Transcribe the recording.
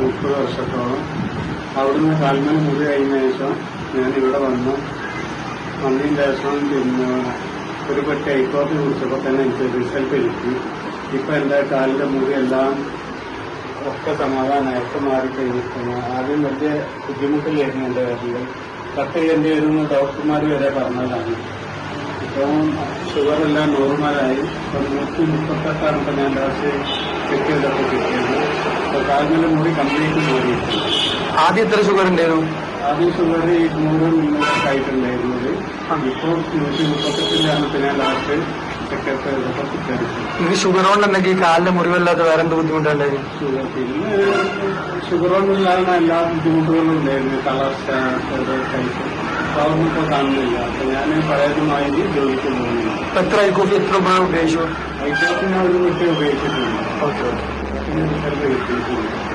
മുപ്പത് വർഷത്തോളം. അവിടുന്ന് കാൽമൽ മുറി കഴിഞ്ഞ ശേഷം ഞാൻ ഇവിടെ വന്നു. വന്നതിന് ശേഷം പിന്നെ ഒരു പെട്ടി ഹൈക്കോടതി കുറിച്ചപ്പോൾ തന്നെ എനിക്ക് റിസൾട്ട് കിട്ടി. ഇപ്പൊ എന്റെ കാലിന്റെ മുറി എല്ലാം ഒക്കെ സമാധാനമായിട്ട് മാറിക്കഴിഞ്ഞിരിക്കുന്നു. ആദ്യം വലിയ ബുദ്ധിമുട്ടിലായിരുന്നു എന്റെ കാര്യങ്ങൾ കട്ട് ചെയ്യേണ്ടി വരുന്ന ഡോക്ടർമാർ വരെ പറഞ്ഞതാണ്. ഇപ്പം ഷുഗറെല്ലാം നോർമലായി നൂറ്റി മുപ്പത്തെട്ടാണ് ഇപ്പം ഞാൻ ലാസ്റ്റ് ചെക്ക് ചെയ്തപ്പോൾ കിട്ടിയത്. കാൽമല മുറി കംപ്ലീറ്റ് മാറിയിട്ടുണ്ട് ആദ്യം എത്ര ഷുഗർ ഉണ്ടായിരുന്നു? ആദ്യം ഷുഗർ നൂറ് മുന്നൂറൊക്കെ ആയിട്ടുണ്ടായിരുന്നത്. ഇപ്പോൾ നൂറ്റി മുപ്പത്തെട്ടിലാണ് ലാസ്റ്റ് ഇത് ഷുഗർ കൊണ്ടുണ്ടെങ്കിൽ കാലിന്റെ മുറിവല്ലാത്ത വേറെ എന്ത് ബുദ്ധിമുട്ടുണ്ടായിരുന്നു ഷുഗർ പിന്നെ ഷുഗർ കൊണ്ടുണ്ടാകുന്ന എല്ലാ ബുദ്ധിമുട്ടുകളും ഉണ്ടായിരുന്നു. അപ്പോൾ അതൊന്നും ഇപ്പോൾ കാണുന്നില്ല. അപ്പൊ ഞാൻ പഴയതുമായി ജോലിക്ക് ഇപ്പൊ എത്ര ഐക്കോഫി എത്ര ഉപയോഗം ഉപയോഗിച്ചു? വൈദ്യുതി ഞാൻ ഒരു കുട്ടി ഉപയോഗിച്ചിട്ടുണ്ട്. Okay okay. പിന്നെ റിസൾട്ട് കിട്ടിയിട്ടുണ്ട്